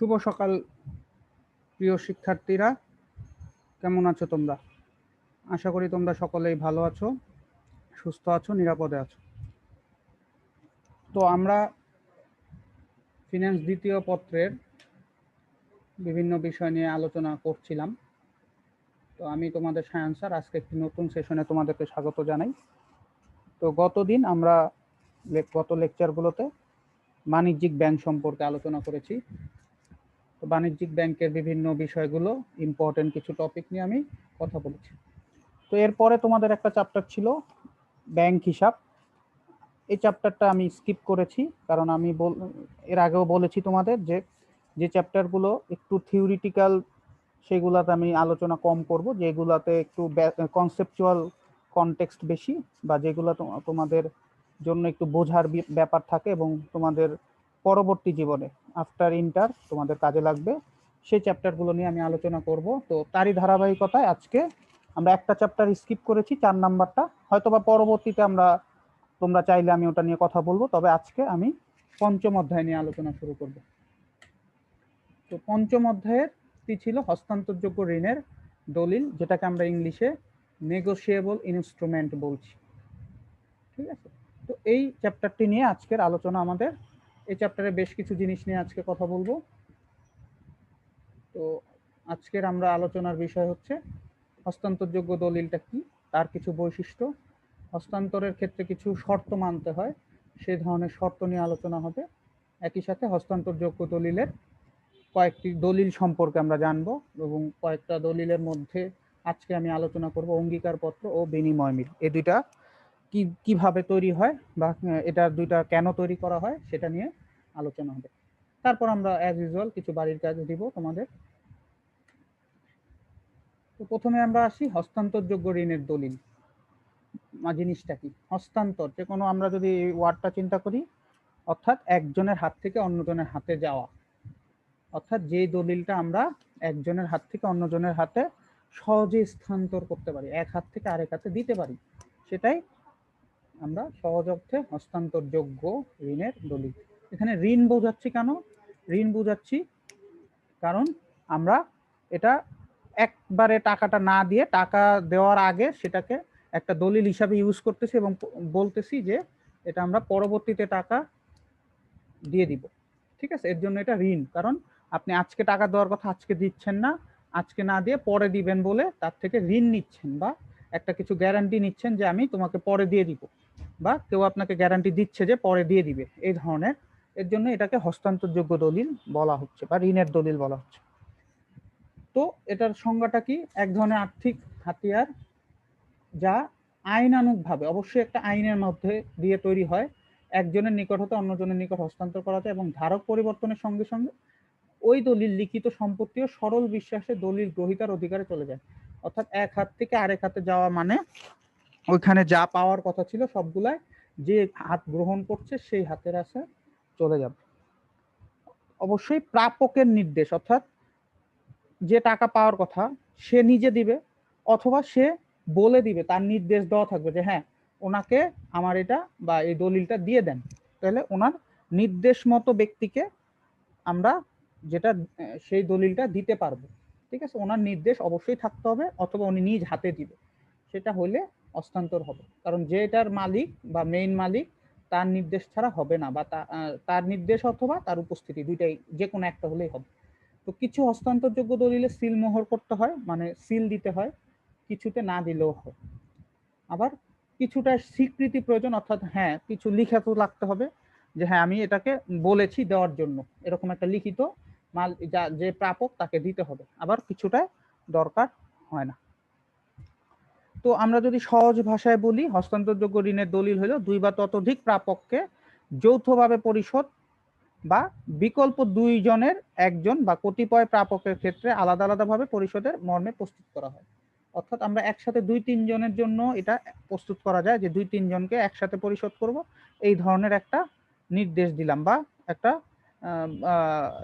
শুভ সকাল, প্রিয় শিক্ষার্থীরা। কেমন আছো তোমরা? আশা করি তোমরা সকলেই ভালো আছো, সুস্থ আছো, নিরাপদে আছো। তো আমরা ফিনান্স দ্বিতীয় পত্রের বিভিন্ন বিষয় নিয়ে আলোচনা করছিলাম। তো আমি তোমাদের সায়ান স্যার আজকে একটি নতুন সেশনে তোমাদেরকে স্বাগত জানাই। তো গতদিন আমরা গত লেকচারগুলোতে বাণিজ্যিক ব্যাংক সম্পর্কে আলোচনা করেছি। তো বাণিজ্যিক ব্যাংকের বিভিন্ন বিষয়গুলো ইম্পর্টেন্ট কিছু টপিক নিয়ে আমি কথা বলেছি। তো এরপরে তোমাদের একটা চ্যাপ্টার ছিল ব্যাংক হিসাব। এই চ্যাপ্টারটা আমি স্কিপ করেছি, কারণ আমি বল, এর আগেও বলেছি তোমাদের যে যে চ্যাপ্টারগুলো একটু থিওরিটিক্যাল সেগুলাতে আমি আলোচনা কম করব, যেগুলাতে একটু কনসেপচুয়াল কনটেক্সট বেশি বা যেগুলো তোমাদের জন্য একটু বোঝার ব্যাপার থাকে এবং তোমাদের পরবর্তী জীবনে আফটার ইন্টার তোমাদের কাজে লাগবে। সেই চ্যাপ্টারগুলো নিয়ে আমি আলোচনা করব। তো তারই ধারাবাহিকতায় আজকে আমরা একটা চ্যাপ্টার স্কিপ করেছি, চার নাম্বারটা। হয়তোবা পরবর্তীতে আমরা, তোমরা চাইলে আমি ওটা নিয়ে কথা বলব। তবে আজকে আমি পঞ্চম অধ্যায় নিয়ে আলোচনা শুরু করব। তো পঞ্চম অধ্যায়ের কি ছিল? হস্তান্তরযোগ্য ঋণের দলিল, যেটাকে আমরা ইংলিশে নেগোশিয়েবল ইনস্ট্রুমেন্ট বলছি। ঠিক আছে? তো এই চ্যাপ্টারটি নিয়ে আজকের আলোচনা আমাদের এই চ্যাপ্টারে বেশ কিছু জিনিস নিয়ে আজকে কথা বলব। তো আজকের আমরা আলোচনার বিষয় হচ্ছে, হস্তান্তরযোগ্য দলিলটা কি? তার কিছু বৈশিষ্ট্য। হস্তান্তরের ক্ষেত্রে কিছু শর্ত মানতে হয় সেই ধরনের শর্ত নিয়ে আলোচনা হবে। একই সাথে হস্তান্তরযোগ্য দলিলের কয়েকটি দলিল সম্পর্কে আমরা জানব এবং কয়েকটা দলিলের মধ্যে আজকে আমি আলোচনা করব অঙ্গীকারপত্র ও বিনিময় মিল। এই দুইটা কি, কীভাবে তৈরি হয় বা এটা দুইটা কেন তৈরি করা হয় সেটা নিয়ে আলোচনা হবে। তারপর আমরা অ্যাজ ইউজুয়াল কিছু বাড়ির কাজ দিব তোমাদের। তো প্রথমে আমরা আসি হস্তান্তরযোগ্য ঋণের দলিল। জিনিসটা কি? হস্তান্তর, যে কোনো আমরা যদি এই ওয়ার্ডটা চিন্তা করি, অর্থাৎ একজনের হাত থেকে অন্যজনের হাতে যাওয়া। অর্থাৎ যে দলিলটা আমরা একজনের হাত থেকে অন্যজনের হাতে সহজে স্থানান্তর করতে পারি, এক হাত থেকে আরেক হাতে দিতে পারি, সেটাই আমরা সহজ অর্থে হস্তান্তরযোগ্য ঋণের দলিল। এখানে ঋণ বোঝাচ্ছি কেন? ঋণ বোঝাচ্ছি কারণ আমরা এটা একবারে টাকাটা না দিয়ে টাকা দেওয়ার আগে সেটাকে একটা দলিল হিসাবে ইউজ করতেছি এবং বলতেছি যে এটা আমরা পরবর্তীতে টাকা দিয়ে দিব। ঠিক আছে? এর জন্য এটা ঋণ। কারণ আপনি আজকে টাকা দেওয়ার কথা আজকে দিচ্ছেন না, আজকে না দিয়ে পরে দিবেন বলে তার থেকে ঋণ নিচ্ছেন বা একটা কিছু গ্যারান্টি নিচ্ছেন যে আমি তোমাকে পরে দিয়ে দিব। বা কেউ আপনাকে গ্যারান্টি দিচ্ছে যে পরে দিয়ে দিবে। এই ধরনের, এর জন্য এটাকে হস্তান্তরযোগ্য দলিল বলা হচ্ছে বা ঋণের দলিল বলা হচ্ছে। তো এটার সংজ্ঞাটা কি? এক ধরনের আর্থিক হাতিয়ার যা আইনানুগভাবে, অবশ্যই একটা আইনের মধ্যে দিয়ে তৈরি হয়, একজনের নিকট হতে অন্যজনের নিকট হস্তান্তর করা যায় এবং ধারক পরিবর্তনের সঙ্গে সঙ্গে ওই দলিল লিখিত সম্পত্তিও সরল বিশ্বাসে দলিল গ্রহিতার অধিকারে চলে যায়। অর্থাৎ এক হাত থেকে আরেক হাতে যাওয়া মানে ওইখানে যা পাওয়ার কথা ছিল সবগুলাই যে হাত গ্রহণ করছে সেই হাতের আছে চলে যাবে। অবশ্যই প্রাপকের নির্দেশ, অর্থাৎ যে টাকা পাওয়ার কথা সে নিজে দিবে অথবা সে বলে দিবে, তার নির্দেশ দেওয়া থাকবে যে হ্যাঁ ওনাকে আমার এটা বা এই দলিলটা দিয়ে দেন। তাহলে ওনার নির্দেশ মতো ব্যক্তিকে আমরা যেটা, সেই দলিলটা দিতে পারব। ঠিক আছে? ওনার নির্দেশ অবশ্যই থাকতে হবে, অথবা উনি নিজ হাতে দিবে। সেটা হলে হস্তান্তর হবে। কারণ যে এটার মালিক বা মেইন মালিক, তার নির্দেশ ছাড়া হবে না বা তা- তার নির্দেশ অথবা তার উপস্থিতি দুইটাই, যে কোনো একটা হলেই হবে। তো কিছু হস্তান্তরযোগ্য দলিলে সিল মোহর করতে হয় মানে সিল দিতে হয়, কিছুতে না দিলেও হয়। আবার কিছুটা স্বীকৃতি প্রয়োজন, অর্থাৎ হ্যাঁ কিছু লিখিত লাগতে হবে, যে হ্যাঁ আমি এটাকে বলেছি দেওয়ার জন্য। এরকম একটা লিখিত মাল, যা, যে প্রাপক তাকে দিতে হবে। আবার কিছুটা দরকার হয় না। তো আমরা যদি সহজ ভাষায় বলি, হস্তান্তরযোগ্য ঋণের দলিল হলো দুই বা ততোধিক প্রাপককে যৌথভাবে পরিশোধ বা বিকল্প দুইজনের একজন বা কতিপয় প্রাপকের ক্ষেত্রে আলাদা আলাদাভাবে পরিশোধের মর্মে প্রস্তুত করা হয়। অর্থাৎ আমরা একসাথে দুই তিনজনের জন্য এটা প্রস্তুত করা যায় যে দুই তিনজনকে একসাথে পরিশোধ করব। এই ধরনের একটা নির্দেশ দিলাম বা একটা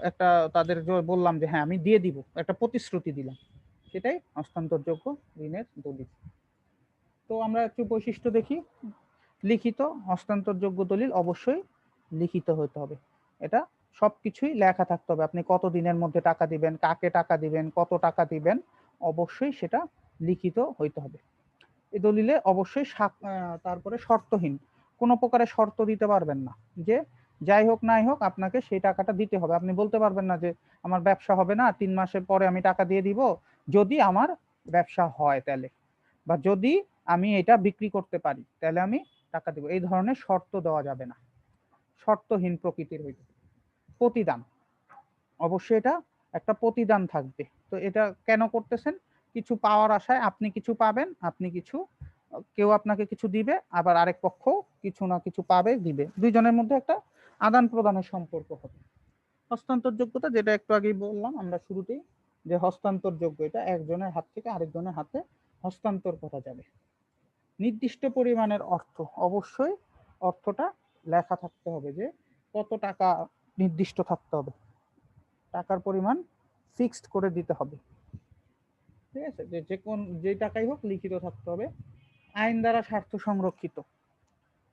একটা তাদের বললাম যে হ্যাঁ আমি দিয়ে দিব, একটা প্রতিশ্রুতি দিলাম। সেটাই হস্তান্তরযোগ্য ঋণের দলিল। তো আমরা একটু বৈশিষ্ট্য দেখি। লিখিত, হস্তান্তরযোগ্য দলিল অবশ্যই লিখিত হতে হবে। এটা সবকিছুই লেখা থাকতে হবে। আপনি কত দিনের মধ্যে টাকা দিবেন, কাকে টাকা দিবেন, কত টাকা দিবেন, অবশ্যই সেটা লিখিত হইতে হবে। এই দলিলে অবশ্যই তারপরে শর্তহীন। কোনো প্রকারের শর্ত দিতে পারবেন না যে যাই হোক নাই হোক আপনাকে সেই টাকাটা দিতে হবে। আপনি বলতে পারবেন না যে আমার ব্যবসা হবে না, তিন মাসের পরে আমি টাকা দিয়ে দিব। যদি আমার ব্যবসা হয় তাহলে। বা যদি আমি এটা বিক্রি করতে পারি, তাহলে আমি টাকা দিব। এই ধরনের শর্ত দেওয়া যাবে না। শর্তহীন প্রকৃতির হইতে। প্রতিদান। অবশ্যই এটা একটা প্রতিদান থাকবে। তো এটা কেন করতেছেন? কিছু পাওয়ার আশায় আপনি কিছু পাবেন, আপনি কিছু, কেউ আপনাকে কিছু দিবে, আবার আরেক পক্ষ কিছু না কিছু পাবে, দিবে। দুইজনের মধ্যে একটা আদান প্রদানের সম্পর্ক হবে। হস্তান্তর যোগ্যতা যেটা একটু আগেই বললাম আমরা শুরুতেই, যে হস্তান্তর যোগ্য এটা একজনের হাত থেকে আরেকজনের হাতে হস্তান্তর করা যাবে। নির্দিষ্ট পরিমাণের অর্থ, অবশ্যই অর্থটা লেখা থাকতে হবে যে কত টাকা নির্দিষ্ট থাকতে হবে। টাকার পরিমাণ ফিক্সড করে দিতে হবে। ঠিক আছে? যে যে কোন, যে টাকাই হোক লিখিত থাকতে হবে। আইন দ্বারা স্বার্থ সংরক্ষিত।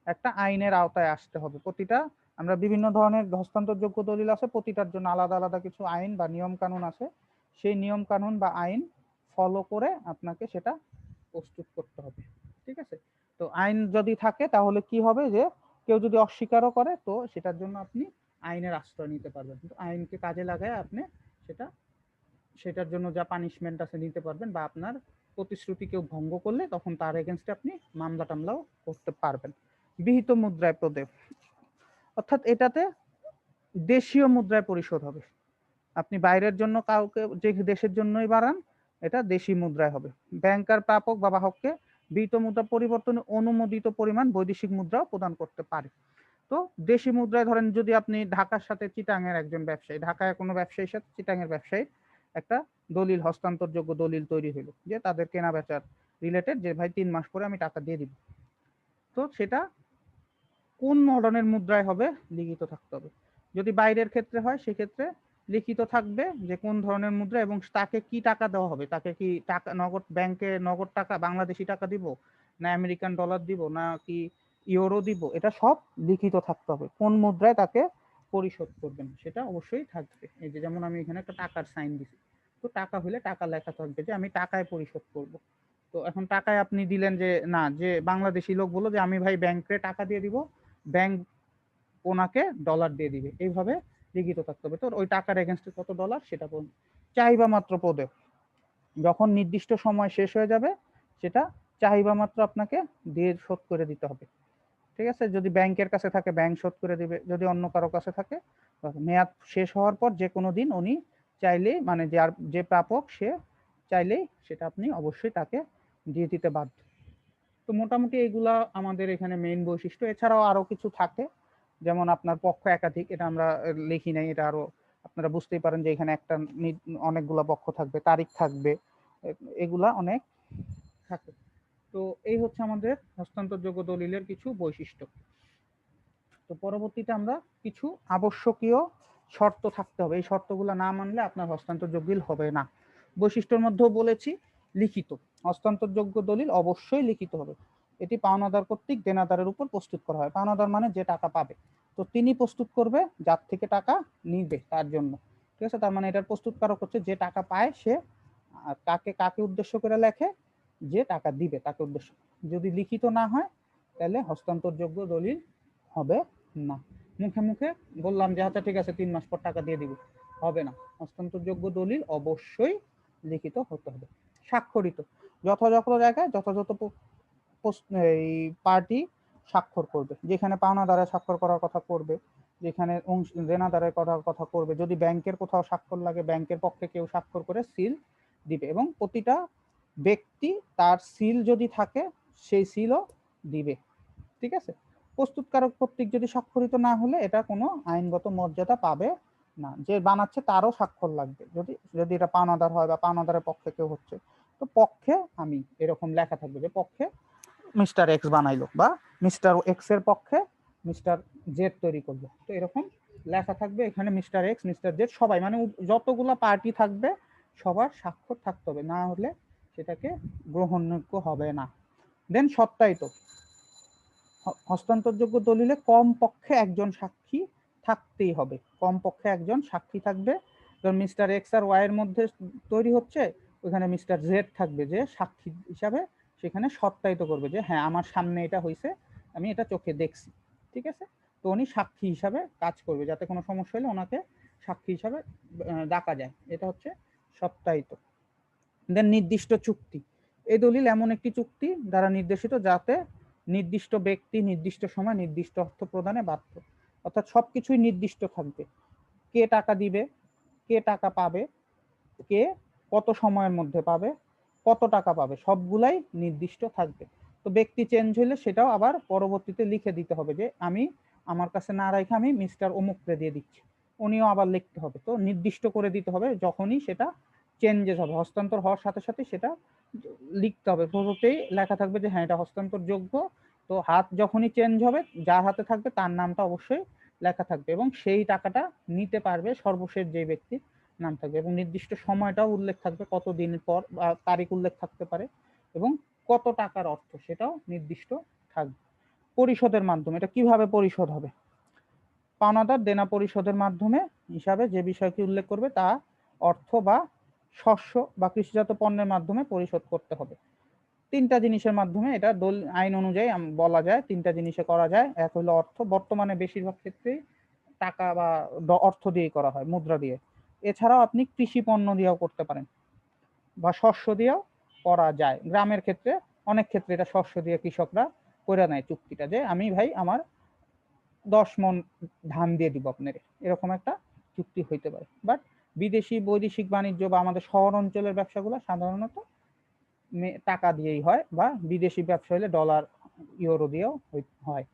একটা আইনের আওতায় আসতে হবে। প্রতিটা, আমরা বিভিন্ন ধরনের হস্তান্তরযোগ্য দলিল আছে, প্রতিটার জন্য আলাদা আলাদা কিছু আইন বা নিয়ম কানুন আছে। সেই নিয়ম কানুন বা আইন ফলো করে আপনাকে সেটা প্রস্তুত করতে হবে। ঠিক আছে? তো আইন যদি থাকে তাহলে কি হবে যে, কেউ যদি অস্বীকারও করে, তো সেটার জন্য আপনি আইনের আশ্রয় নিতে পারবেন। কিন্তু আইনকে কাজে লাগায় আপনি সেটা, সেটার জন্য যা পানিশমেন্ট আছে নিতে পারবেন বা আপনার প্রতিশ্রুতি কেউ ভঙ্গ করলে তখন তার এগেনস্টে আপনি মামলা টামলাও করতে পারবেন। বিহিত মুদ্রায় প্রদেয়। অর্থাৎ এটাতে দেশীয় মুদ্রায় পরিশোধ হবে। আপনি বাইরের জন্য কাউকে, যে দেশের জন্যই বাড়ান, এটা দেশি মুদ্রায় হবে। ব্যাংকার প্রাপক বা বাহককে বিহিত মুদ্রা পরিবর্তনে অনুমোদিত পরিমাণ বৈদেশিক মুদ্রাও প্রদান করতে পারে। তো দেশি মুদ্রায় ধরেন যদি আপনি ঢাকার সাথে চিটাঙের একজন ব্যবসায়ী, ঢাকায় কোনো ব্যবসায়ীর সাথে চিটাঙের ব্যবসায়ী একটা দলিল, হস্তান্তরযোগ্য দলিল তৈরি হলো যে তাদের কেনা বেচার রিলেটেড যে, ভাই, তিন মাস পরে আমি টাকা দিয়ে দিব। তো সেটা কোন ধরনের মুদ্রায় হবে লিখিত থাকতে হবে। যদি বাইরের ক্ষেত্রে হয়, সেক্ষেত্রে লিখিত থাকবে যে কোন ধরনের মুদ্রা এবং তাকে কি টাকা দেওয়া হবে? তাকে কি টাকা, নগদ ব্যাংকে নগদ টাকা, বাংলাদেশি টাকা দিব? না আমেরিকান ডলার দিব? না কি ইউরো দিব? এটা সব লিখিত থাকতে হবে। কোন মুদ্রায় তাকে পরিশোধ করবেন? সেটা অবশ্যই থাকবে। এই যে যেমন আমি এখানে একটা টাকার সাইন দিছি। তো টাকা হলে টাকা লেখা থাকবে যে আমি টাকায় পরিশোধ করব। তো এখন টাকায় আপনি দিলেন যে, না, যে বাংলাদেশি লোক বলল যে, আমি ভাই ব্যাংকে টাকা দিয়ে দিব। ব্যাংক ওনাকে ডলার দিয়ে দিবে। এইভাবে লিখিত থাকতে হবে। তো ওই টাকার এগেনস্টে কত ডলার সেটা চাহিদা মাত্র পদে। যখন নির্দিষ্ট সময় শেষ হয়ে যাবে, সেটা চাহিদা মাত্র আপনাকে দিয়ে শোধ করে দিতে হবে। ঠিক আছে? যদি ব্যাংকের কাছে থাকে ব্যাংক শোধ করে দিবে। যদি অন্য কারও কাছে থাকে মেয়াদ শেষ হওয়ার পর যে কোনো দিন উনি চাইলেই মানে যার যে প্রাপক, সে চাইলেই সেটা আপনি অবশ্যই তাকে দিয়ে দিতে বাধ্য। তো মোটামুটি এগুলা আমাদের এখানে মেইন বৈশিষ্ট্য। এছাড়াও আরও কিছু থাকে। যেমন আপনার পক্ষ একাধিক, এটা আমরা লিখি নাই, এটা আরও আপনারা বুঝতেই পারেন যে এখানে একটা অনেকগুলা পক্ষ থাকবে, তারিখ থাকবে এগুলা অনেক থাকে। তো এই হচ্ছে আমাদের হস্তান্তরযোগ্য দলিলের কিছু বৈশিষ্ট্য। তো পরবর্তীতে আমরা কিছু আবশ্যকীয় শর্ত থাকতে হবে। এই শর্তগুলো না মানলে আপনার হস্তান্তরযোগ্য হবে না। বৈশিষ্ট্যের মধ্যেও বলেছি, লিখিত। হস্তান্তরযোগ্য দলিল অবশ্যই লিখিত হবে। এটি পাওনাদার কর্তৃক দেনাদারের উপর প্রস্তুত করা হয়। পাওনাদার মানে যে টাকা পাবে। তো তিনি প্রস্তুত করবে, যার থেকে টাকা নিবে তার জন্য। ঠিক আছে? তার মানে এটার প্রস্তুতকারক হচ্ছে যে টাকা পায় সে কাকে কাকে উদ্দেশ্য করে লেখে, যে টাকা দিবে তাকে উদ্দেশ্য। যদি লিখিত না হয়, তাহলে হস্তান্তরযোগ্য দলিল হবে না। মুখে মুখে বললাম যে আচ্ছা ঠিক আছে, তিন মাস পর টাকা দিয়ে দিব। হবে না। হস্তান্তরযোগ্য দলিল অবশ্যই লিখিত হতে হবে। স্বাক্ষরিত। যথাযথ জায়গায় যথাযথ এই পার্টি স্বাক্ষর করবে। যেখানে পাওনাদারে স্বাক্ষর করার কথা করবে, যেখানে দেনাদারের করার কথা করবে। যদি ব্যাংকের কোথাও স্বাক্ষর লাগে, ব্যাংকের পক্ষে কেউ স্বাক্ষর করে সিল দিবে এবং প্রতিটা ব্যক্তি তার সিল যদি থাকে, সেই সিলও দিবে। ঠিক আছে? প্রস্তুতকারক কর্তৃক যদি স্বাক্ষরিত না হলে এটা কোনো আইনগত মর্যাদা পাবে না। যে বানাচ্ছে তারও স্বাক্ষর লাগবে। যদি যদি এটা পাওনাদার হয় বা পাওনাদারের পক্ষে কেউ হচ্ছে, তো পক্ষে আমি এরকম লেখা থাকবে যে পক্ষে মিস্টার এক্স বানাইলো বা মিস্টার এক্সের পক্ষে মিস্টার জেড তৈরি করল। তো এরকম লেখা থাকবে এখানে মিস্টার এক্স, মিস্টার জেড সবাই মানে যতগুলা পার্টি থাকবে সবার স্বাক্ষর থাকতে হবে, না হলে সেটাকে গ্রহণযোগ্য হবে না। দেন সত্যায়িত হস্তান্তরযোগ্য দলিলে কম পক্ষে একজন সাক্ষী থাকতেই হবে। কমপক্ষে একজন সাক্ষী থাকবে। ধর মিস্টার এক্স আর ওয়াই এর মধ্যে তৈরি হচ্ছে ওখানে মিস্টার জেড থাকবে, যে সাক্ষী হিসাবে সেখানে সত্যায়িত করবে যে হ্যাঁ আমার সামনে এটা হয়েছে আমি এটা চোখে দেখছি। ঠিক আছে? তো উনি সাক্ষী হিসাবে কাজ করবে, যাতে কোনো সমস্যা হলে ওনাকে সাক্ষী হিসাবে ডাকা যায়। এটা হচ্ছে সত্যায়িত। দেন নির্দিষ্ট চুক্তি। এই দলিল এমন একটি চুক্তি দ্বারা নির্দেশিত যাতে নির্দিষ্ট ব্যক্তি, নির্দিষ্ট সময়, নির্দিষ্ট অর্থ প্রদানে বাধ্য। অর্থাৎ সব কিছুই নির্দিষ্ট থাকবে। কে টাকা দিবে, কে টাকা পাবে, কে কত সময়ের মধ্যে পাবে কত টাকা পাবে, সবগুলাই নির্দিষ্ট থাকবে। তো ব্যক্তি চেঞ্জ হলে সেটাও আবার পরবর্তীতে লিখে দিতে হবে যে, আমি, আমার কাছে না রেখে আমি মিস্টার অমুককে দিয়ে দিচ্ছি। উনিও আবার লিখতে হবে। তো নির্দিষ্ট করে দিতে হবে, যখনই সেটা চেঞ্জেস হবে। হস্তান্তর হওয়ার সাথে সাথে সেটা লিখতে হবে। শুরুতেই লেখা থাকবে যে হ্যাঁ এটা হস্তান্তর যোগ্য তো হাত যখনই চেঞ্জ হবে, যার হাতে থাকবে তার নামটা অবশ্যই লেখা থাকবে এবং সেই টাকাটা নিতে পারবে সর্বশেষ যে ব্যক্তির নাম থাকবে এবং নির্দিষ্ট সময়টাও উল্লেখ থাকবে কত দিন পর বা তারিখ উল্লেখ থাকতে পারে এবং কত টাকার অর্থ সেটাও নির্দিষ্ট থাকবে। পরিশোধের মাধ্যমে, এটা কীভাবে পরিশোধ হবে? পাওনাদার দেনা পরিশোধের মাধ্যমে হিসাবে যে বিষয়টি উল্লেখ করবে তা অর্থ বা শস্য বা কৃষিজাত পণ্যের মাধ্যমে পরিশোধ করতে হবে। তিনটা জিনিসের মাধ্যমে এটা দল, আইন অনুযায়ী বলা যায়, তিনটা জিনিসে করা যায়। এক হলো অর্থ, বর্তমানে বেশিরভাগ ক্ষেত্রেই টাকা বা অর্থ দিয়ে করা হয়, মুদ্রা দিয়ে। এছাড়াও আপনি কৃষি পণ্য দিয়েও করতে পারেন। বা শস্য দিয়েও করা যায়। গ্রামের ক্ষেত্রে অনেক ক্ষেত্রে এটা শস্য দিয়ে কৃষকরা করে নেয় চুক্তিটা যে, আমি ভাই আমার দশ মন ধান দিয়ে দিব আপনার। এরকম একটা চুক্তি হইতে পারে। বাট বিদেশি বৈদেশিক বাণিজ্য বা আমাদের শহর অঞ্চলের ব্যবসাগুলো সাধারণত টাকা দিয়েই হয় বা বিদেশি ব্যবসা হলে ডলার, ইউরো দিয়েও হয়।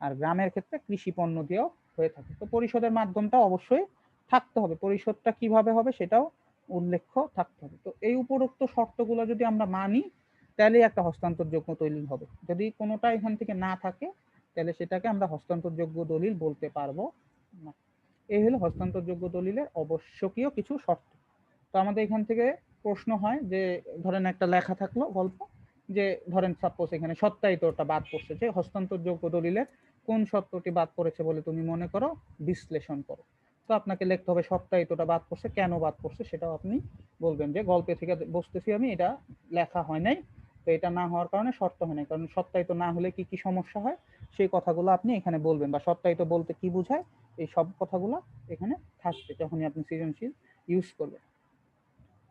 আর গ্রামের ক্ষেত্রে কৃষি পণ্য দিয়েও হয়ে থাকে। তো পরিশোধের মাধ্যমটা অবশ্যই থাকতে হবে, পরিশোধটা কীভাবে হবে সেটাও উল্লেখ্য থাকতে হবে। তো এই উপরোক্ত শর্তগুলো যদি আমরা মানি তাহলে একটা হস্তান্তরযোগ্য দলিল হবে। যদি কোনোটা এখান থেকে না থাকে, তাহলে সেটাকে আমরা হস্তান্তরযোগ্য দলিল বলতে পারব না। এই হলো হস্তান্তরযোগ্য দলিলের আবশ্যকীয় কিছু শর্ত। তো আমাদের এখান থেকে প্রশ্ন হয় যে, ধরেন একটা লেখা থাকল গল্প, যে ধরেন সাপোজ এখানে সত্যায়িতটা বাদ পড়ছে, যে হস্তান্তরযোগ্য দলিলের কোন সত্যটি বাদ পড়েছে বলে তুমি মনে করো, বিশ্লেষণ করো। তো আপনাকে লিখতে হবে সত্যায়িতটা বাদ পড়ছে, কেন বাদ পড়ছে সেটাও আপনি বলবেন যে গল্পে থেকে বসতেছি আমি, এটা লেখা হয় নাই, তো এটা না হওয়ার কারণে শর্ত হয় নাই, কারণ সত্যায়িত না হলে কি কি সমস্যা হয় সেই কথাগুলো আপনি এখানে বলবেন বা সত্যায়িত বলতে কি বোঝায় এই সব কথাগুলো এখানে থাকবে যখনই আপনি সৃজনশীল ইউজ করবেন।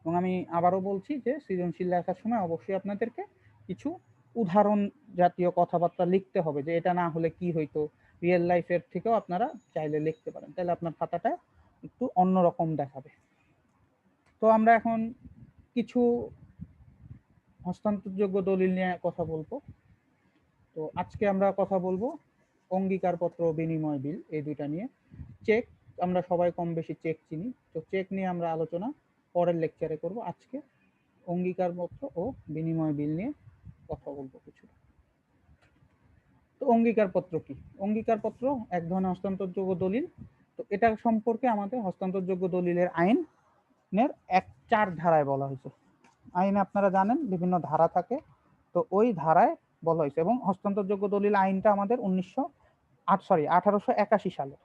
এবং আমি আবারও বলছি যে সৃজনশীল লেখার সময় অবশ্যই আপনাদেরকে কিছু উদাহরণ জাতীয় কথাবার্তা লিখতে হবে যে এটা না হলে কি হইতো রিয়েল লাইফের থেকেও আপনারা চাইলে লিখতে পারেন। তাহলে আপনার খাতাটা একটু অন্যরকম দেখাবে। তো আমরা এখন কিছু হস্তান্তরযোগ্য দলিল নিয়ে কথা বলব। তো আজকে আমরা কথা বলব অঙ্গীকারপত্র বিনিময় বিল, এই দুইটা নিয়ে। চেক, আমরা সবাই কম বেশি চেক চিনি। তো চেক নিয়ে আমরা আলোচনা পরের লেকচারে করব। আজকে অঙ্গীকারপত্র ও বিনিময় বিল নিয়ে কথা বলব কিছু তো অঙ্গীকারপত্র কি? অঙ্গীকারপত্র এক ধরনের হস্তান্তরযোগ্য দলিল। তো এটা সম্পর্কে আমাদের হস্তান্তরযোগ্য দলিলের আইনের এক চার ধারায় বলা হয়েছে। আইনে আপনারা জানেন বিভিন্ন ধারা থাকে, তো ওই ধারায় বলা হয়েছে এবং হস্তান্তরযোগ্য দলিল আইনটা আমাদের উনিশশো আট সরি আঠারোশো একাশি সালে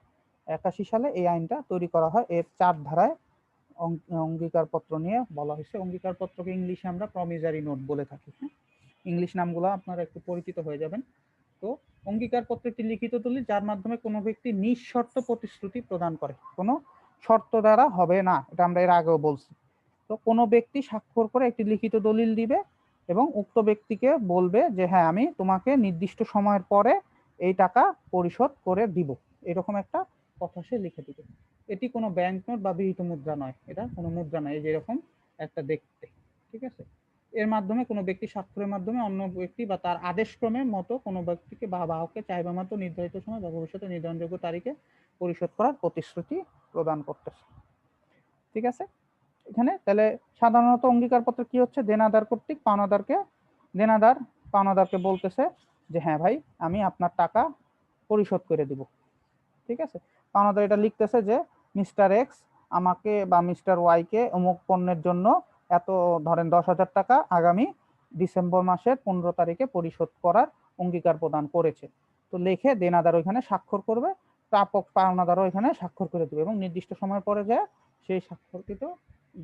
একাশি সালে এই আইনটা তৈরি করা হয়। এর চার ধারায় অঙ্গীকারপত্র নিয়ে বলা হয়েছে। অঙ্গীকারপত্রকে ইংলিশে আমরা প্রমিজারি নোট বলে থাকি হ্যাঁ? ইংলিশ নামগুলো আপনারা একটু পরিচিত হয়ে যাবেন। তো অঙ্গীকারপত্র একটি লিখিত দলিল যার মাধ্যমে কোনো ব্যক্তি নিঃশর্ত প্রতিশ্রুতি প্রদান করে। কোনো শর্ত দ্বারা হবে না, এটা আমরা এর আগেও বলছি। তো কোনো ব্যক্তি স্বাক্ষর করে একটি লিখিত দলিল দিবে এবং উক্ত ব্যক্তিকে বলবে যে হ্যাঁ আমি তোমাকে নির্দিষ্ট সময়ের পরে এই টাকা পরিশোধ করে দিব। এরকম একটা কথা সে লিখে দিবে। এটি কোনো ব্যাংক নোট বা বিহিত মুদ্রা নয়, এটা কোনো মুদ্রা নয় যেরকম একটা দেখতে, ঠিক আছে? এর মাধ্যমে কোনো ব্যক্তি স্বাক্ষরের মাধ্যমে অন্য ব্যক্তি বা তার আদেশক্রমের মতো কোনো ব্যক্তিকে বা বাহককে চাইবা মতো নির্ধারিত সময় বা ভবিষ্যতে নির্ধারণযোগ্য তারিখে পরিশোধ করার প্রতিশ্রুতি প্রদান করতেছে। ঠিক আছে? এখানে তাহলে সাধারণত অঙ্গীকারপত্র কি হচ্ছে? দেনাদার কর্তৃক পাওনাদারকে, দেনাদার পাওনাদারকে বলতেছে যে হ্যাঁ ভাই, আমি আপনার টাকা পরিশোধ করে দিব। ঠিক আছে? পাওনাদার এটা লিখতেছে যে, মিস্টার এক্স আমাকে বা মিস্টার ওয়াইকে অমুক পণ্যের জন্য এত ধরেন দশ হাজার টাকা আগামী ডিসেম্বর মাসের পনেরো তারিখে পরিশোধ করার অঙ্গীকার প্রদান করেছে। তো লিখে দেনাদার ওইখানে স্বাক্ষর করবে, প্রাপক পাওনাদারও এখানে স্বাক্ষর করে দেবে এবং নির্দিষ্ট সময় পরে যায় সেই স্বাক্ষরকৃত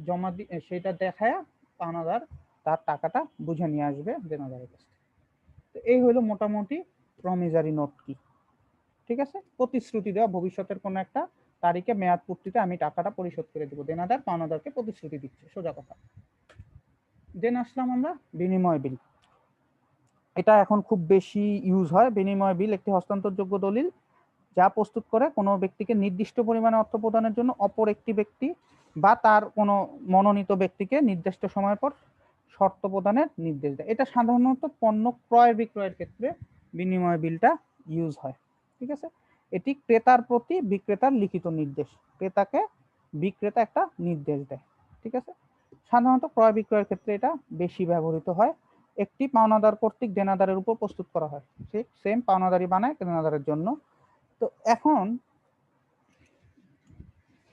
জমা দি সেটা দেখায় পাওনাদার তার টাকাটা বুঝে নিয়ে আসবে দেনাদারের কাছ তো এই হলো মোটামুটি প্রমিজারি নোট কি। ঠিক আছে? প্রতিশ্রুতি দেওয়া ভবিষ্যতের কোনো একটা তারিখে মেয়াদ পূর্তিতে আমি টাকাটা পরিশোধ করে দেবো। দেনাদার পাওনাদারকে প্রতিশ্রুতি দিচ্ছে। সোজা কথা। দেন আসলাম আমরা বিনিময় বিল। এটা এখন খুব বেশি ইউজ হয়। বিনিময় বিল একটি হস্তান্তরযোগ্য দলিল যা প্রস্তুত করে কোনো ব্যক্তিকে নির্দিষ্ট পরিমাণে অর্থ প্রদানের জন্য অপর একটি ব্যক্তি বা তার কোনো মনোনীত ব্যক্তিকে নির্দিষ্ট সময় পর শর্ত প্রদানের নির্দেশ দেয়। এটা সাধারণত পণ্য ক্রয় বিক্রয়ের ক্ষেত্রে বিনিময় বিলটা ইউজ হয়। ঠিক আছে? এটি ক্রেতার প্রতি বিক্রেতার লিখিত নির্দেশ। ক্রেতাকে বিক্রেতা একটা নির্দেশ দেয়, ঠিক আছে? সাধারণত ক্রয় বিক্রয়ের ক্ষেত্রে এটা বেশি ব্যবহৃত হয়। একটি পাওনাদার কর্তৃক দেনাদারের উপর প্রস্তুত করা হয়, ঠিক সেম পাওনাদারি বানায় দেনাদারের জন্য। তো এখন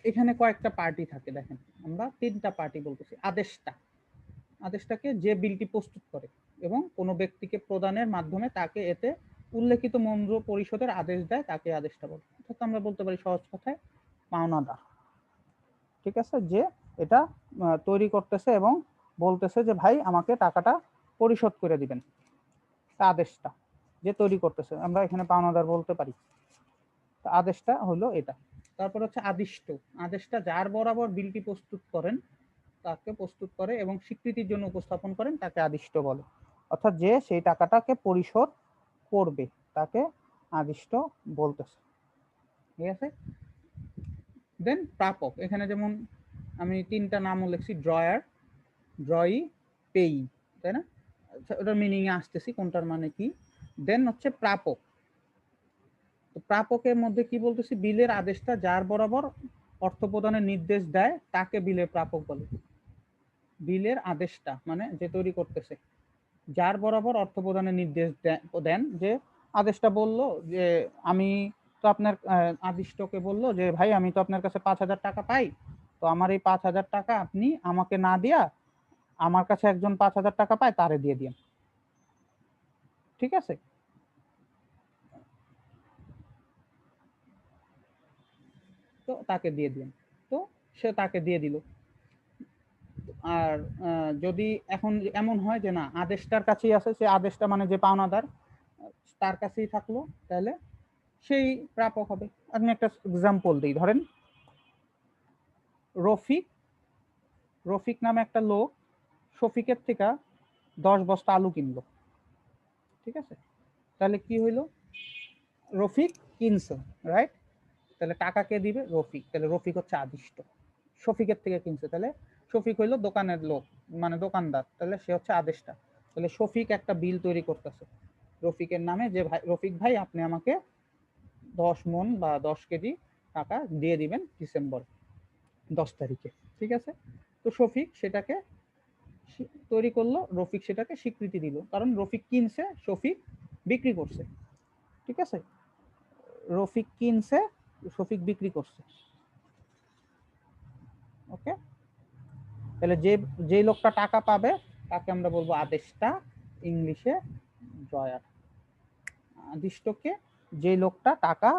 এখানে কয়েকটা পার্টি থাকে, দেখেন, আমরা তিনটা পার্টি বলতেছি, আদেশটা। আদেশটাকে যে বিলটি প্রস্তুত করে এবং কোনো ব্যক্তিকে প্রদানের মাধ্যমে তাকে এতে উল্লেখিত মন্ত্র পরিষদের আদেশ দেয়, তাকে আদেশটা বলে। অর্থাৎ আমরা বলতে পারি সহজ কথায় পাওনাদার। ঠিক আছে? যে এটা তৈরি করতেছে এবং বলতেছে যে, ভাই, আমাকে টাকাটা পরিশোধ করে দিবেন। আদেশটা যে তৈরি করতেছে, আমরা এখানে পাওনাদার বলতে পারি। আদেশটা হলো এটা। তারপর হচ্ছে আদিষ্ট। আদেশটা যার বরাবর বিলটি প্রস্তুত করেন, তাকে প্রস্তুত করে এবং স্বীকৃতির জন্য উপস্থাপন করেন, তাকে আদিষ্ট বলে। অর্থাৎ যে সেই টাকাটাকে পরিশোধ করবে তাকে আদিষ্ট বলতেছে। ঠিক আছে? দেন প্রাপক এখানে যেমন আমি তিনটা নামও লিখছি ড্রয়ার ড্রয়ি পেই তাই না? আচ্ছা, ওটার মিনিং এ আসতেছি কোনটার মানে কি? দেন হচ্ছে প্রাপক। তো প্রাপকের মধ্যে কি বলতেছি? বিলের আদেশটা যার বরাবর অর্থ প্রদানের নির্দেশ দেয় তাকে বিলের প্রাপক বলে। বিলের আদেশটা মানে যে তৈরি করতেছে। যার বরাবর অর্থ প্রদানের নির্দেশ দেন যে আদেশটা বলল যে আমি তো আপনার আদিষ্টকে বলল যে, ভাই, আমি তো আপনার কাছে পাঁচ হাজার টাকা পাই। তো আমার এই পাঁচ হাজার টাকা আপনি আমাকে না দিয়া আমার কাছে একজন পাঁচ হাজার টাকা পায়, তারে দিয়ে দিন ঠিক আছে? তো তাকে দিয়ে দিন তো সে তাকে দিয়ে দিল। আর যদি এখন এমন হয় যে না, আদেশটার কাছেই আছে, সে আদেশটা মানে যে পাওনাদার, তার কাছেই থাকল, তাহলে সেই প্রাপক হবে। আমি একটা এক্সাম্পল দিই, ধরেন রফিক রফিক নামে একটা লোক শফিকের থেকে দশ বস্তা আলু কিনলো। ঠিক আছে? তাহলে কি হইল? রফিক কিনছে রাইট তাহলে টাকা কে দিবে? রফিক। তাহলে রফিক হচ্ছে আদিষ্ট। শফিকের থেকে কিনছে। তাহলে শফিক হইল দোকানের লোক মানে দোকানদার। তাহলে সে হচ্ছে আদেশটা। তাহলে শফিক একটা বিল তৈরি করতেছে। রফিকের নামে যে ভাই, রফিক ভাই, আপনি আমাকে দশ মন বা দশ কেজি টাকা দিয়ে দিবেন ডিসেম্বর দশ তারিখে, ঠিক আছে? তো শফিক সেটাকে তৈরি করল, রফিক সেটাকে স্বীকৃতি দিল। কারণ রফিক কিনছে, শফিক বিক্রি করছে, ঠিক আছে? রফিক কিনছে, শফিক বিক্রি করছে। তাহলে যে যে লোকটা টাকা পাবে, তাকে আমরা বলব আদেশটা ইংলিশে ড্রয়ার আদিষ্টকে যে লোকটা টাকা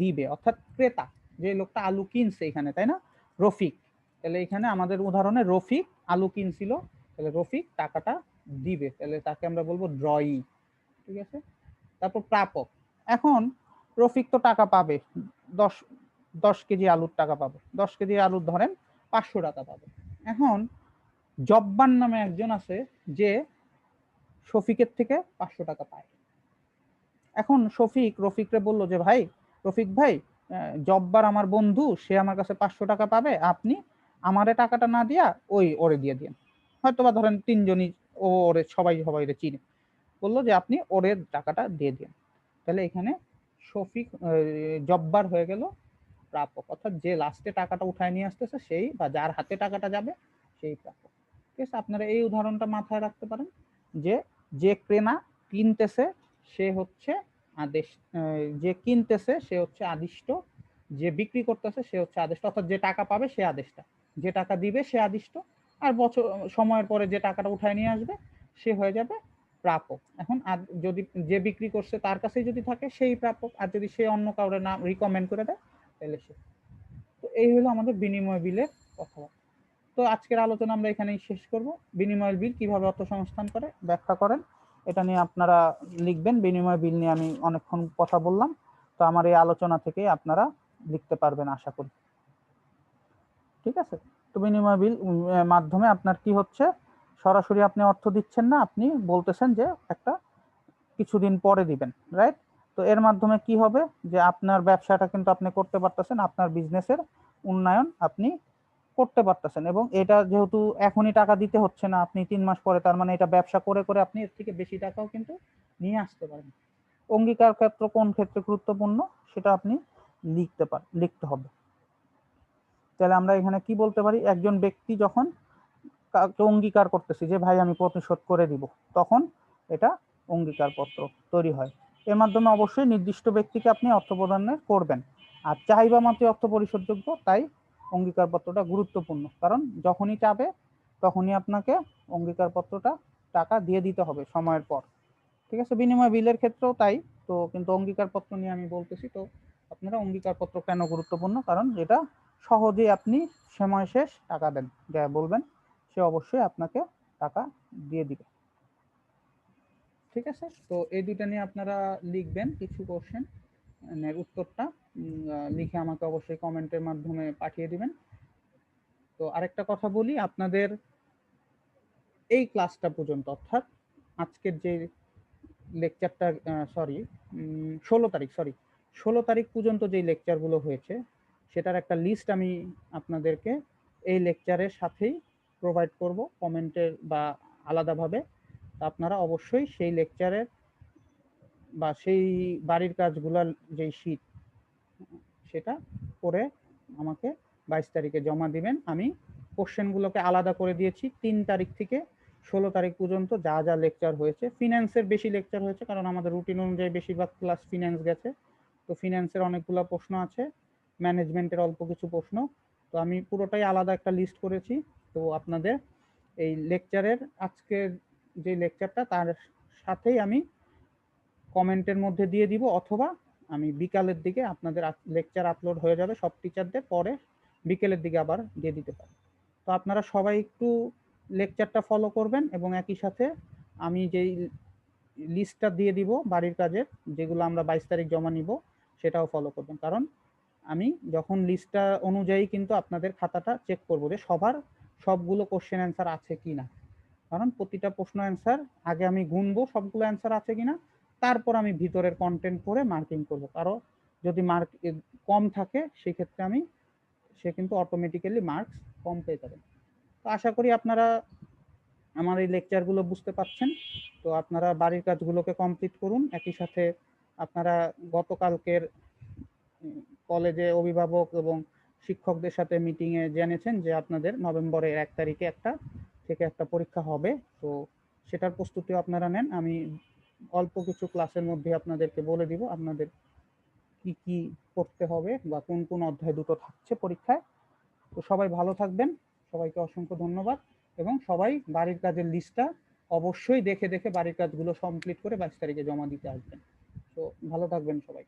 দিবে, অর্থাৎ ক্রেতা, যে লোকটা আলু কিনছে এখানে, তাই না? রফিক। তাহলে এখানে আমাদের উদাহরণে রফিক আলু কিনছিল, তাহলে রফিক টাকাটা দিবে, তাহলে তাকে আমরা বলব ড্রয়ি, ঠিক আছে? তারপর প্রাপক। এখন রফিক তো টাকা পাবে, দশ দশ কেজি আলুর টাকা পাবে। দশ কেজি আলুর ধরেন পাঁচশো টাকা পাবে। এখন জব্বান নামে একজন আছে যে শফিকের থেকে পাঁচশো টাকা পায়। এখন শফিক রফিকরে বলল যে, ভাই, রফিক ভাই জব্বার আমার বন্ধু, সে আমার কাছে পাঁচশো টাকা পাবে, আপনি আমারে টাকাটা না দিয়া ওই ওরে দিয়ে দিন হয়তো বা ধরেন তিনজনই ও ওরে, সবাই সবাই চিনে। বলল যে, আপনি ওরে টাকাটা দিয়ে দিন তাহলে এখানে শফিক জব্বার হয়ে গেল। প্রাপক অর্থাৎ যে লাস্টে টাকাটা উঠায় নিয়ে আসতেছে, সেই বা যার হাতে টাকাটা যাবে, সেই প্রাপক ঠিক আছে? আপনারা এই উদাহরণটা মাথায় রাখতে পারেন যে যে ক্রেনা কিনতেছে, সে হচ্ছে আদেশ যে কিনতেছে, সে হচ্ছে আদিষ্ট। যে বিক্রি করতেছে, সে হচ্ছে আদিষ্ট। অর্থাৎ যে টাকা পাবে, সে আদেশটা। যে টাকা দিবে, সে আদিষ্ট। আর বছর, সময়ের পরে যে টাকাটা উঠায় নিয়ে আসবে, সে হয়ে যাবে প্রাপক এখন আর যদি, যে বিক্রি করছে, তার কাছেই যদি থাকে, সেই প্রাপক আর যদি সে অন্য কাউরে নাম রিকমেন্ড করে দেয় সে তো এই হলো আমাদের বিনিময় বিলের কথা তো আজকের আলোচনা আমরা এখানেই শেষ করব। বিনিময় বিল কীভাবে অর্থ সংস্থান করে, ব্যাখ্যা করেন। এটা নিয়ে আপনারা লিখবেন। বিনিময় বিল নিয়ে আমি অনেকক্ষণ কথা বললাম। তো আমার এই আলোচনা থেকে আপনারা লিখতে পারবেন আশা করি। ঠিক আছে? তো বিনিময় বিল মাধ্যমে আপনার কি হচ্ছে? সরাসরি আপনি অর্থ দিচ্ছেন না, আপনি বলতেছেন যে একটা কিছুদিন পরে দিবেন, রাইট? তো এর মাধ্যমে কি হবে? যে আপনার ব্যবসাটা কিন্তু আপনি করতে পারতেছেন, আপনার বিজনেসের উন্নয়ন আপনি করতে পারতেছেন এবং এটা যেহেতু এখনই টাকা দিতে হচ্ছে না, আপনি তিন মাস পরে তার মানে এটা ব্যবসা করে করে আপনি এর থেকে বেশি টাকাও কিন্তু নিয়ে আসতে পারেন। অঙ্গীকার ক্ষেত্র কোন ক্ষেত্রে গুরুত্বপূর্ণ সেটা আপনি লিখতে পার, লিখতে হবে। তাহলে আমরা এখানে কি বলতে পারি? একজন ব্যক্তি যখন কাউকে অঙ্গীকার করতেছি, যে ভাই আমি প্রতিশোধ করে দিব, তখন এটা অঙ্গীকার পত্র তৈরি হয়। এর মাধ্যমে অবশ্যই নির্দিষ্ট ব্যক্তিকে আপনি অর্থ প্রদান করবেন। আর চাহিদা মাত্র অর্থ পরিশোধযোগ্য তাই অঙ্গীকারপত্রটা গুরুত্বপূর্ণ। কারণ যখনই চাবে, তখনই আপনাকে অঙ্গীকারপত্রটা টাকা দিয়ে দিতে হবে সময়ের পর। ঠিক আছে? বিনিময় বিলের ক্ষেত্রেও তাই। তো কিন্তু অঙ্গীকারপত্র নিয়ে আমি বলতেছি, তো আপনারা অঙ্গীকারপত্র কেন গুরুত্বপূর্ণ? কারণ এটা সহজে আপনি সময় শেষ টাকা দেন। যা বলবেন, সে অবশ্যই আপনাকে টাকা দিয়ে দিবে। ঠিক আছে? তো এই দুইটা নিয়ে আপনারা লিখবেন কিছু কোশ্চেন উত্তরটা লিখে আমাকে অবশ্যই কমেন্টের মাধ্যমে পাঠিয়ে দিবেন। তো আরেকটা কথা বলি, আপনাদের এই ক্লাসটা পর্যন্ত, অর্থাৎ আজকের যে লেকচারটা সরি ষোলো তারিখ সরি ষোলো তারিখ পর্যন্ত যে লেকচারগুলো হয়েছে, সেটার একটা লিস্ট আমি আপনাদেরকে এই লেকচারের সাথেই প্রোভাইড করব কমেন্টের বা আলাদাভাবে। আপনারা অবশ্যই সেই লেকচারের বা সেই বাড়ির কাজগুলোর যেই শীত সেটা করে আমাকে বাইশ তারিখে জমা দিবেন। আমি কোশ্চেনগুলোকে আলাদা করে দিয়েছি। তিন তারিখ থেকে ষোলো তারিখ পর্যন্ত যা যা লেকচার হয়েছে ফিন্যান্সের বেশি লেকচার হয়েছে কারণ আমাদের রুটিন অনুযায়ী বেশিরভাগ ক্লাস ফিন্যান্স গেছে। তো ফিন্যান্সের অনেকগুলো প্রশ্ন আছে ম্যানেজমেন্টের অল্প কিছু প্রশ্ন। তো আমি পুরোটাই আলাদা একটা লিস্ট করেছি। তো আপনাদের এই লেকচারের আজকের যে লেকচারটা তার সাথেই আমি কমেন্টের মধ্যে দিয়ে দিব, অথবা আমি বিকালের দিকে আপনাদের লেকচার আপলোড হয়ে যাবে সব টিচারদের পরে বিকেলের দিকে আবার দিয়ে দিতে পারি। তো আপনারা সবাই একটু লেকচারটা ফলো করবেন এবং একই সাথে আমি যেই লিস্টটা দিয়ে দিব বাড়ির কাজের, যেগুলো আমরা বাইশ তারিখ জমা নিব, সেটাও ফলো করবেন। কারণ আমি যখন লিস্টটা অনুযায়ী কিন্তু আপনাদের খাতাটা চেক করব যে সবার সবগুলো কোশ্চেন অ্যান্সার আছে কি না কারণ প্রতিটা প্রশ্ন অ্যান্সার আগে আমি গুনবো, সবগুলো অ্যান্সার আছে কিনা, তারপর আমি ভিতরের কন্টেন্ট করে মার্কিং করব। কারও যদি মার্ক কম থাকে, সেক্ষেত্রে আমি, সে কিন্তু অটোমেটিক্যালি মার্কস কম পেয়ে যাবে। তো আশা করি আপনারা আমার এই লেকচারগুলো বুঝতে পারছেন। তো আপনারা বাড়ির কাজগুলোকে কমপ্লিট করুন। একই সাথে আপনারা গতকালকের কলেজে অভিভাবক এবং শিক্ষকদের সাথে মিটিংয়ে জেনেছেন যে আপনাদের নভেম্বরের এক তারিখে একটা থেকে একটা পরীক্ষা হবে। তো সেটার প্রস্তুতিও আপনারা নেন। আমি অল্প কিছু ক্লাসের মধ্যে আপনাদেরকে বলে দিব আপনাদের কি কি করতে হবে বা কোন কোন অধ্যায় দুটো থাকছে পরীক্ষায়। তো সবাই ভালো থাকবেন। সবাইকে অসংখ্য ধন্যবাদ এবং সবাই বাড়ির কাজের লিস্টটা অবশ্যই দেখে দেখে বাড়ির কাজগুলো কমপ্লিট করে বাইশ তারিখে জমা দিতে আসবেন। তো ভালো থাকবেন সবাই।